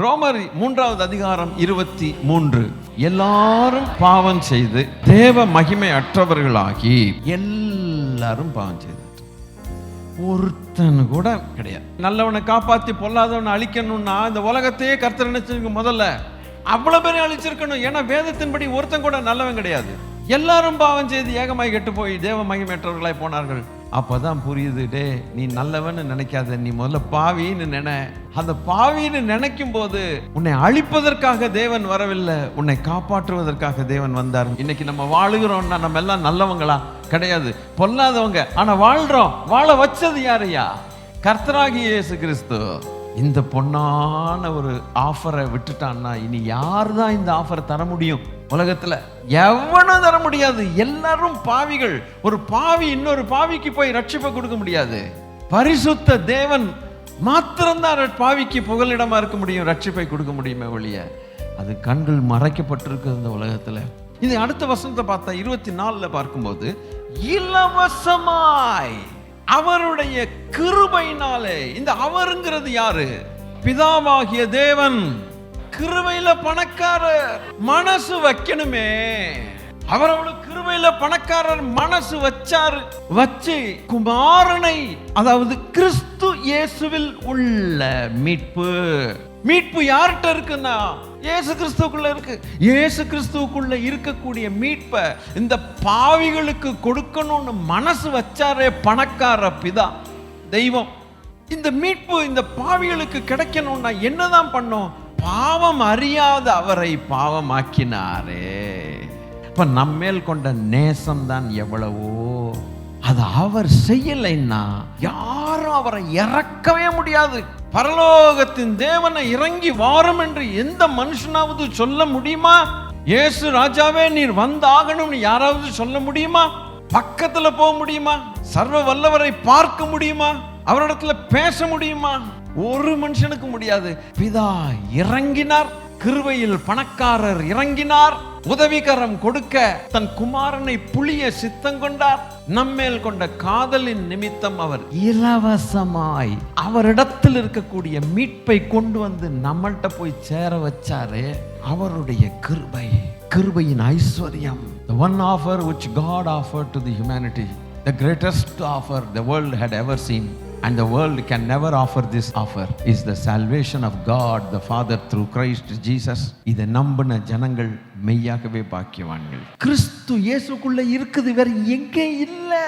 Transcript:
ரோமர் மூன்றாவது அதிகாரம் இருபத்தி மூன்று. எல்லாரும் பாவம் செய்து தேவ மகிமை அற்றவர்களாகி எல்லாரும் பாவம் செய்து. ஒருத்தன் கூட கிடையாது. நல்லவனை காப்பாத்தி பொல்லாதவனை அழிக்கணும்னா இந்த உலகத்தையே கர்த்தர் நினைச்சிருக்க முதல்ல? அவ்வளவு பேரும் அழிச்சிருக்கணும். ஏன்னா வேதத்தின்படி ஒருத்தன் கூட நல்லவன் கிடையாது. எல்லாரும் பாவம் செய்து ஏகமாய் கெட்டு போய் தேவ மகிமேற்றவர்களாய் போனார்கள். அப்பதான் புரியுது டே நீ நல்லவன்னு நினைக்காத. நீ முதல்ல பாவின்னு நினை. அந்த பாவின்னு நினைக்கும் போது உன்னை அழிப்பதற்காக தேவன் வரவில்லை உன்னை காப்பாற்றுவதற்காக தேவன் வந்தார். இன்னைக்கு நம்ம வாழுகிறோம்னா நம்ம எல்லாம் நல்லவங்களா? கிடையாது. பொல்லாதவங்க. ஆனால் வாழ்கிறோம் வாழ வச்சது யாரையா? கர்த்தராகி இயேசு கிறிஸ்து இந்த பொன்னான ஒரு ஆஃபரை விட்டுட்டான்னா இனி யார் தான் இந்த ஆஃபரை தர முடியும்? உலகத்தில் எவனும் தர முடியாது. எல்லாரும் பாவிகள். ஒரு பாவி இன்னொரு பாவிக்கு போய் ரட்சிப்பை கொடுக்க முடியாது. பரிசுத்த தேவன் மாத்திரம்தான் பாவிக்கு புகலிடமா இருக்க முடியும் ரட்சிப்பை கொடுக்க முடியுமே ஒழிய. அது கண்கள் மறைக்கப்பட்டிருக்கு இந்த உலகத்தில். இது அடுத்த வசனத்தை பார்த்தா இருபத்தி நாலில் பார்க்கும்போது இலவசமாய் அவருடைய கிருபையினாலே இந்த அவருங்கிறது யாரு? பிதாவாகிய தேவன். கிருபையில பணக்காரர் மனசு வைக்கணுமே. அவர் அவ்வளவு கிருபையில பணக்காரர் மனசு வச்சாரு. வச்சு குமாரனை அதாவது கிறிஸ்து இயேசுவில் உள்ள மீட்பு. மீட்பு யார்கிட்ட இருக்குன்னா இயேசு கிறிஸ்துக்குள்ள இருக்கு. இயேசு கிறிஸ்துக்குள்ள இருக்கக்கூடிய மீட்பை இந்த பாவிகளுக்கு கொடுக்கணும்னு மனசு வச்சாரே பணக்கார பிதா தெய்வம். இந்த மீட்பு இந்த பாவிகளுக்கு கிடைக்கணும்னா என்னதான் பண்ணோம்? பாவம் அறியாத அவரை பாவமாக்கினாரே. இப்ப நம்மேல் கொண்ட நேசம் தான் எவ்வளவோ. அது அவர் செய்யலைன்னா யாரும் அவரை இறக்கவே முடியாது. பரலோகத்தின் தேவனை இறங்கி வாரும் என்று எந்த மனுஷனாவது சொல்ல முடியுமா? இயேசு ராஜாவே நீர் வந்தாகணும்னு யாராவது சொல்ல முடியுமா? பக்கத்துல போக முடியுமா? சர்வ வல்லவரை பார்க்க முடியுமா? அவரிடத்துல பேச முடியுமா? ஒரு மனுஷனுக்கு முடியாது. பிதா இறங்கினார் கிருவையில் பணக்காரர் இறங்கினார் உதவிகரம் கொடுக்க தன் குமாரனை புளிய சித்தம் கொண்டார். நம்மேல் கொண்ட காதலின் நிமித்தம் அவர் இலவசமாய் அவரிடத்தில் இருக்கக்கூடிய மீட்பை கொண்டு வந்து நம்மள்கிட்ட போய் சேர வச்சாரு அவருடைய கிருபை கிருபையின் ஐஸ்வர்யம். The one offer which God offered to the humanity the greatest offer the world had ever seen. And the world can never offer this offer is the salvation of God the Father through Christ Jesus இதை நம்பின ஜனங்கள் மெய்யாகவே பாக்கியவான்கள் கிறிஸ்து இயேசுக்குள்ள இருக்குது வேற எங்கே இல்லை